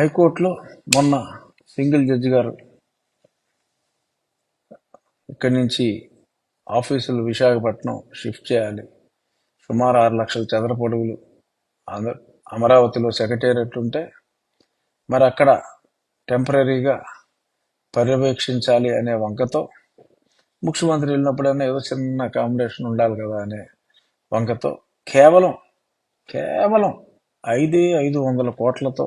హైకోర్టులో మొన్న single judge గారు ఇక్కడి నుంచి ఆఫీసులు విశాఖపట్నం షిఫ్ట్ చేయాలి. సుమారు ఆరు లక్షల చదరపొడుగులు ఆంధ్ర అమరావతిలో సెక్రటేరియట్ ఉంటే మరి అక్కడ టెంపరీగా పర్యవేక్షించాలి అనే వంకతో ముఖ్యమంత్రి వెళ్ళినప్పుడైనా ఏదో చిన్న అకామిడేషన్ ఉండాలి కదా అనే వంకతో కేవలం కేవలం ఐదే ఐదు వందల కోట్లతో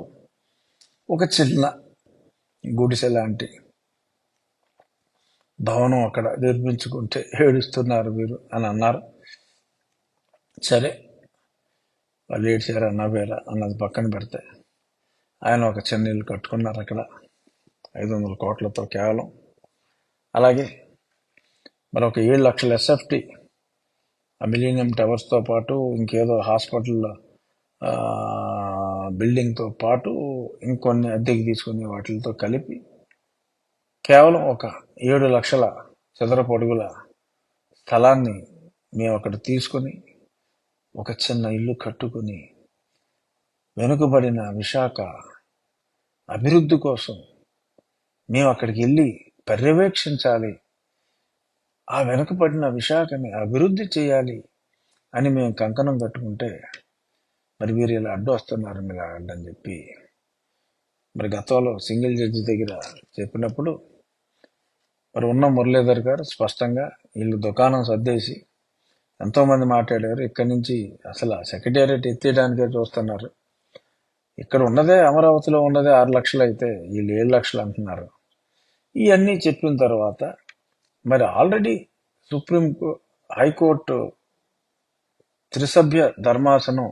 ఒక చిన్న గుడిసె లాంటి భవనం అక్కడ నిర్మించుకుంటే ఏడుస్తున్నారు మీరు అని అన్నారు. సరే వాళ్ళు ఏడ్చారా నవ్వారా అన్నది పక్కన పెడితే ఆయన ఒక చిన్న ఇల్లు కట్టుకున్నారు అక్కడ. ఐదు వందల కోట్లతో కేవలం. అలాగే మరి ఒక ఏడు లక్షల ఎస్ఎఫ్టి ఆ మిలీనియం టవర్స్తో పాటు ఇంకేదో హాస్పిటల్ బిల్డింగ్తో పాటు ఇంకొన్ని అద్దెకి తీసుకునే వాటితో కలిపి కేవలం ఒక ఏడు లక్షల చదరపు అడుగుల స్థలాన్ని మేము అక్కడ తీసుకొని ఒక చిన్న ఇల్లు కట్టుకుని వెనుకబడిన విశాఖ అభివృద్ధి కోసం మేము అక్కడికి వెళ్ళి పర్యవేక్షించాలి. ఆ వెనుకబడిన విశాఖని అభివృద్ధి చేయాలి అని మేము కంకణం కట్టుకుంటే మరి వీరు ఇలా అడ్డు వస్తున్నారు మీరు అడ్డని చెప్పి మరి గతంలో సింగిల్ జడ్జి దగ్గర చెప్పినప్పుడు మరి ఉన్న మురళీధర్ గారు స్పష్టంగా వీళ్ళు దుకాణం సర్దేసి ఎంతోమంది మాట్లాడారు. ఇక్కడి నుంచి అసలు సెక్రటేరియట్ ఎత్తేయడానికే చూస్తున్నారు. ఇక్కడ ఉన్నదే అమరావతిలో ఉన్నదే ఆరు లక్షలు అయితే వీళ్ళు ఏడు లక్షలు అంటున్నారు. ఇవన్నీ చెప్పిన తర్వాత మరి ఆల్రెడీ సుప్రీం హైకోర్టు త్రిసభ్య ధర్మాసనం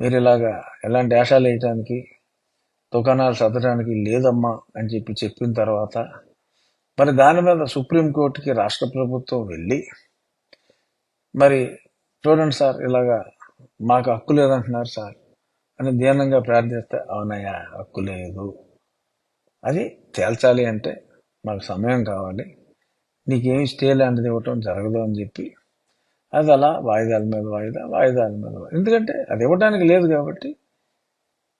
మీరు ఇలాగా ఎలాంటి ఆశాలు వేయటానికి దుకాణాలు సర్దడానికి లేదమ్మా అని చెప్పి చెప్పిన తర్వాత మరి దాని మీద సుప్రీంకోర్టుకి రాష్ట్ర ప్రభుత్వం వెళ్ళి మరి చూడండి సార్ ఇలాగా మాకు హక్కు లేదంటున్నారు సార్ అని దీనంగా ప్రార్థిస్తే అవునయ్యా హక్కు లేదు. అది తేల్చాలి అంటే మాకు సమయం కావాలి. నీకేమి స్టే లాంటిది ఇవ్వటం జరగదు అని చెప్పి అది అలా వాయిదాల మీద వాయిదా వాయిదాల మీద వాయిదా. ఎందుకంటే అది ఇవ్వడానికి లేదు కాబట్టి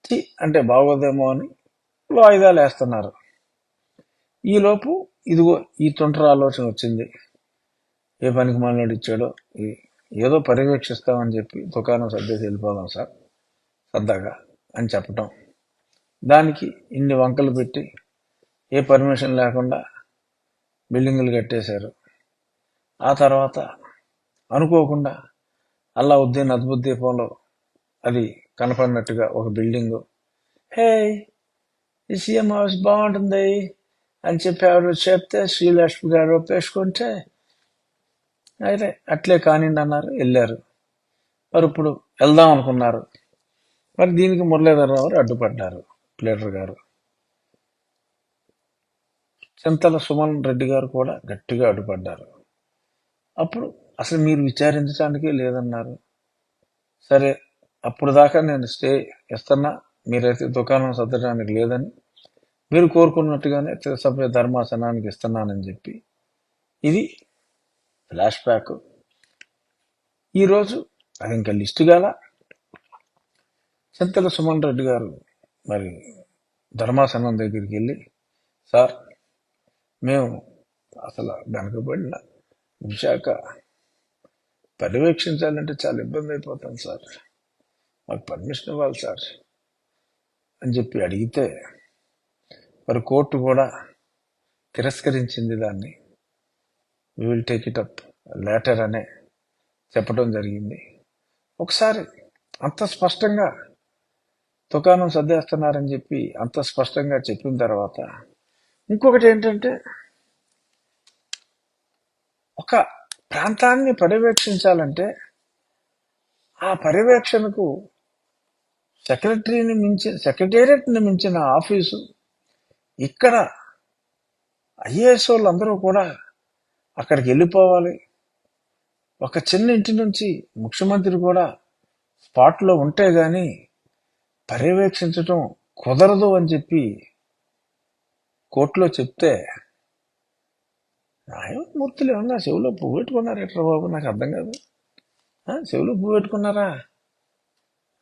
ఛీ అంటే బాగోదేమో అని వాయిదాలు వేస్తున్నారు. ఈలోపు ఇదిగో ఈ తొంటర ఆలోచన వచ్చింది. ఏ పనికి మనోడు ఇచ్చాడో ఈ- ఏదో పర్యవేక్షిస్తామని చెప్పి దుకాణం సర్దేసి వెళ్ళిపోదాం సార్ సరదాగా అని చెప్పటం. దానికి ఇన్ని వంకలు పెట్టి ఏ పర్మిషన్ లేకుండా బిల్డింగులు కట్టేశారు. ఆ తర్వాత అనుకోకుండా అల్లావుద్దీన్ అద్భుత దీపంలో అది కనపడినట్టుగా ఒక బిల్డింగ్. హే ఈ సీఎం హౌస్ బాగుంటుంది? అని చెప్పి ఎవరు చెప్తే శ్రీలక్ష్మి గారు ఒప్పేసుకుంటే అయితే అట్లే కానివ్వండి అన్నారు. వెళ్ళారు. మరి ఇప్పుడు వెళ్దాం అనుకున్నారు. మరి దీనికి మురళీధరరావు గారు అడ్డుపడ్డారు ప్లేటర్ గారు. చింతల సుమన్ రెడ్డి గారు కూడా గట్టిగా అడ్డుపడ్డారు. అప్పుడు అసలు మీరు విచారించడానికే లేదన్నారు. సరే అప్పుడు దాకా నేను స్టే ఇస్తున్నా మీరైతే దుకాణం సర్దడానికి లేదని మీరు కోరుకున్నట్టుగానే త్రిసభ్య ధర్మాసనానికి ఇస్తున్నానని చెప్పి ఇది ఫ్లాష్ బ్యాక్. ఈరోజు అది ఇంకా లిస్టు గల. చింతల సుమన్ రెడ్డి గారు మరి ధర్మాసనం దగ్గరికి వెళ్ళి సార్ మేము అసలు వెనకబడిన విశాఖ పర్యవేక్షించాలంటే చాలా ఇబ్బంది అయిపోతాం సార్. మాకు పర్మిషన్ ఇవ్వాలి సార్ అని చెప్పి అడిగితే మరి కోర్టు కూడా తిరస్కరించింది దాన్ని. We will take it up later అనే చెప్పడం జరిగింది. ఒకసారి అంత స్పష్టంగా దుకాణం సర్దేస్తున్నారని చెప్పి అంత స్పష్టంగా చెప్పిన తర్వాత ఇంకొకటి ఏంటంటే ఒక ప్రాంతాన్ని పర్యవేక్షించాలంటే ఆ పర్యవేక్షణకు సెక్రటరీని మించి సెక్రటేరియట్ని మించిన ఆఫీసు ఇక్కడ ఐఏఎస్ వాళ్ళందరూ కూడా అక్కడికి వెళ్ళిపోవాలి. ఒక చిన్న ఇంటి నుంచి ముఖ్యమంత్రి కూడా స్పాట్లో ఉంటే కానీ పర్యవేక్షించటం కుదరదు అని చెప్పి కోర్టులో చెప్తే న్యాయమూర్తులు ఏమన్నా? చెవిలో పువ్వు పెట్టుకున్నారు ఎట్రా బాబు? నాకు అర్థం కాదు. చెవిలో పువ్వు పెట్టుకున్నారా?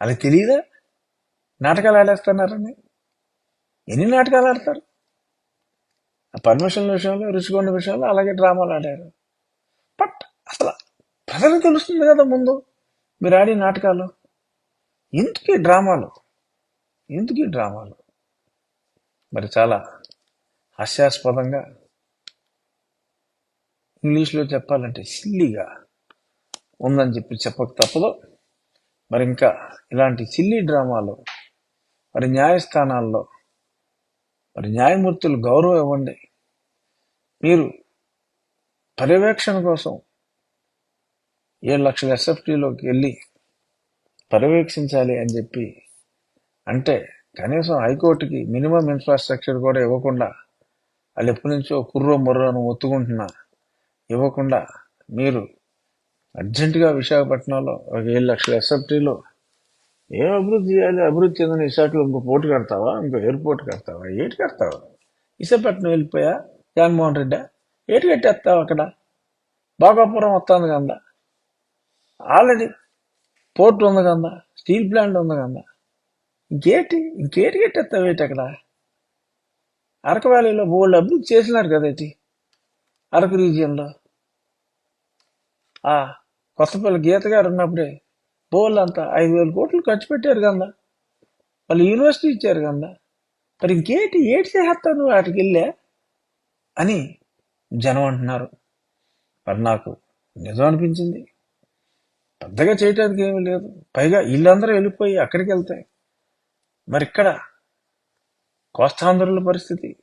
అది తెలియదా నాటకాలు ఆడేస్తున్నారని ఎన్ని నాటకాలు ఆడతారు? ఆ పర్మిషన్ల విషయంలో రుచికొండ విషయంలో అలాగే డ్రామాలు ఆడారు. బట్ అసలు ప్రజలకు తెలుస్తుంది కదా ముందు మీరు ఆడే నాటకాలు. ఎందుకు ఈ డ్రామాలు? ఎందుకు ఈ డ్రామాలు? మరి చాలా హాస్యాస్పదంగా ఇంగ్లీష్లో చెప్పాలంటే సిల్లీగా ఉందని చెప్పి చెప్పక తప్పదు. మరి ఇంకా ఇలాంటి సిల్లీ డ్రామాలు మరి న్యాయస్థానాల్లో మరి న్యాయమూర్తులు గౌరవం ఇవ్వండి. మీరు పర్యవేక్షణ కోసం ఏడు లక్షల ఎస్ఎఫ్టీలోకి వెళ్ళి పర్యవేక్షించాలి అని చెప్పి అంటే కనీసం హైకోర్టుకి మినిమం ఇన్ఫ్రాస్ట్రక్చర్ కూడా ఇవ్వకుండా వాళ్ళు ఎప్పటి నుంచో కుర్రో ముర్రోను ఒత్తుకుంటున్నా ఇవ్వకుండా మీరు అర్జెంటుగా విశాఖపట్నంలో ఒక ఏడు లక్షల ఎస్ఎఫ్టీలో ఏం అభివృద్ధి చేయాలి? అభివృద్ధి చెందిన విశాఖలో ఇంకో పోర్టు కడతావా? ఇంకో ఎయిర్పోర్ట్ కడతావా? ఏటి కడతావా? విశాఖపట్నం వెళ్ళిపోయా? జగన్మోహన్ రెడ్డి? ఏటి కట్టేస్తావు అక్కడ? భోగాపురం వస్తుంది కదా ఆల్రెడీ పోర్ట్ ఉంది కదా స్టీల్ ప్లాంట్ ఉంది కదా ఇంకేటి? ఇంకేటి కట్టేస్తావు ఏంటి అక్కడ? అరకవాలీలో వ్యాలీలో బోల్డ్ అభివృద్ధి చేసినారు కదా అరకు రీజియన్లో. ఆ కొత్తపల్లి గీత గారు ఉన్నప్పుడే బోల్ అంతా ఐదు వేల కోట్లు ఖర్చు పెట్టారు కదా వాళ్ళు యూనివర్సిటీ ఇచ్చారు కదా మరి ఇంకేటి ఏటి? చేస్తావు నువ్వు వాటికి వెళ్ళే? అని జనం అంటున్నారు. మరి నాకు నిజం అనిపించింది. పెద్దగా చేయటానికి ఏమీ లేదు. పైగా వీళ్ళందరూ వెళ్ళిపోయి అక్కడికి వెళ్తాయి. మరి ఇక్కడ కోస్తాంధ్రుల పరిస్థితి.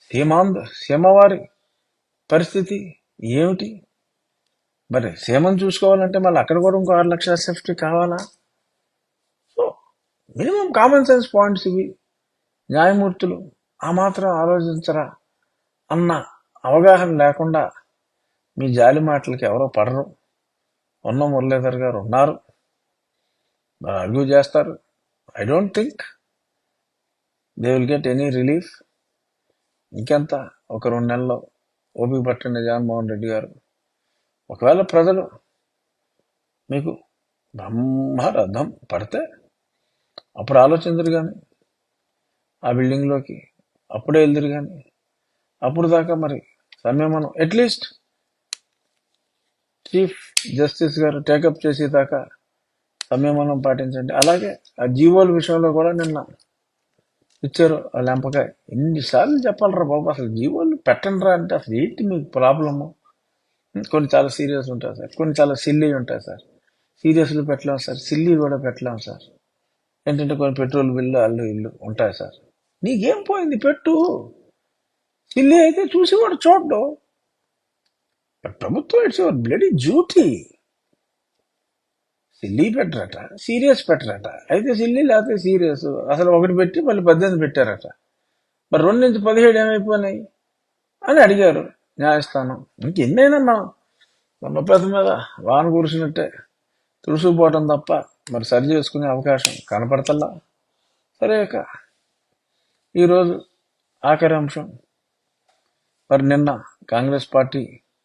సీమాంధ్ర సీమవారి పరిస్థితి ఏమిటి? మరి సీమను చూసుకోవాలంటే మళ్ళీ అక్కడ కూడా ఇంకో ఆరు లక్షల సేఫ్టీ కావాలా? So minimum common sense points ఇవి. న్యాయమూర్తులు ఆ మాత్రం ఆలోచించరా అన్న అవగాహన లేకుండా మీ జాలి మాటలకి ఎవరో పడరు. ఉన్న మురళీధర్ గారు ఉన్నారు. మరి అర్గ్యూ చేస్తారు. I don't think they will get any relief ఇంకెంత? ఒక రెండు నెలల్లో ఓపిక పట్టండి జగన్మోహన్ రెడ్డి గారు. ఒకవేళ ప్రజలు మీకు బ్రహ్మరథం పడితే అప్పుడు ఆలోచించరు కానీ ఆ బిల్డింగ్లోకి అప్పుడే వెళ్దురు కానీ అప్పుడు దాకా మరి సంయమనం అట్లీస్ట్ చీఫ్ జస్టిస్ గారు టేకప్ చేసేదాకా సంయమనం పాటించండి. అలాగే ఆ జీవోల విషయంలో కూడా నిన్న ఇచ్చారు. ఆ లెంపకాయ ఎన్నిసార్లు చెప్పాలరా బాబు? అసలు జీవోలు పెట్టండి రా అంటే అసలు ఏంటి మీకు ప్రాబ్లము? కొన్ని చాలా సీరియస్ ఉంటాయి సార్. కొన్ని చాలా సిల్లీ ఉంటాయి సార్. సీరియస్లు పెట్టలేము సార్. సిల్లీ కూడా పెట్టలేము సార్. ఏంటంటే కొన్ని పెట్రోల్ బిల్లు అల్లు ఇల్లు ఉంటాయి సార్. నీకేం పోయింది పెట్టు? సిల్లీ అయితే చూసి కూడా చూడ్డు. ప్రభుత్వం it's your bloody duty silly పెట్టరట. Serious పెట్టరట. అయితే సిల్లీ లేకపోతే సీరియస్ అసలు ఒకటి పెట్టి మళ్ళీ పద్దెనిమిది పెట్టారట. మరి రెండు నుంచి పదిహేడు ఏమైపోయినాయి? అని అడిగారు. న్యాయస్థానం. ఇంకెన్నైనా మనం మన మీద వాన కురిసినట్టే. తుడుసుకుపోవటం తప్ప మరి సరి చేసుకునే అవకాశం కనపడతల్లా సరే ఇక ఈరోజు ఆఖరి అంశం. మరి నిన్న కాంగ్రెస్ పార్టీ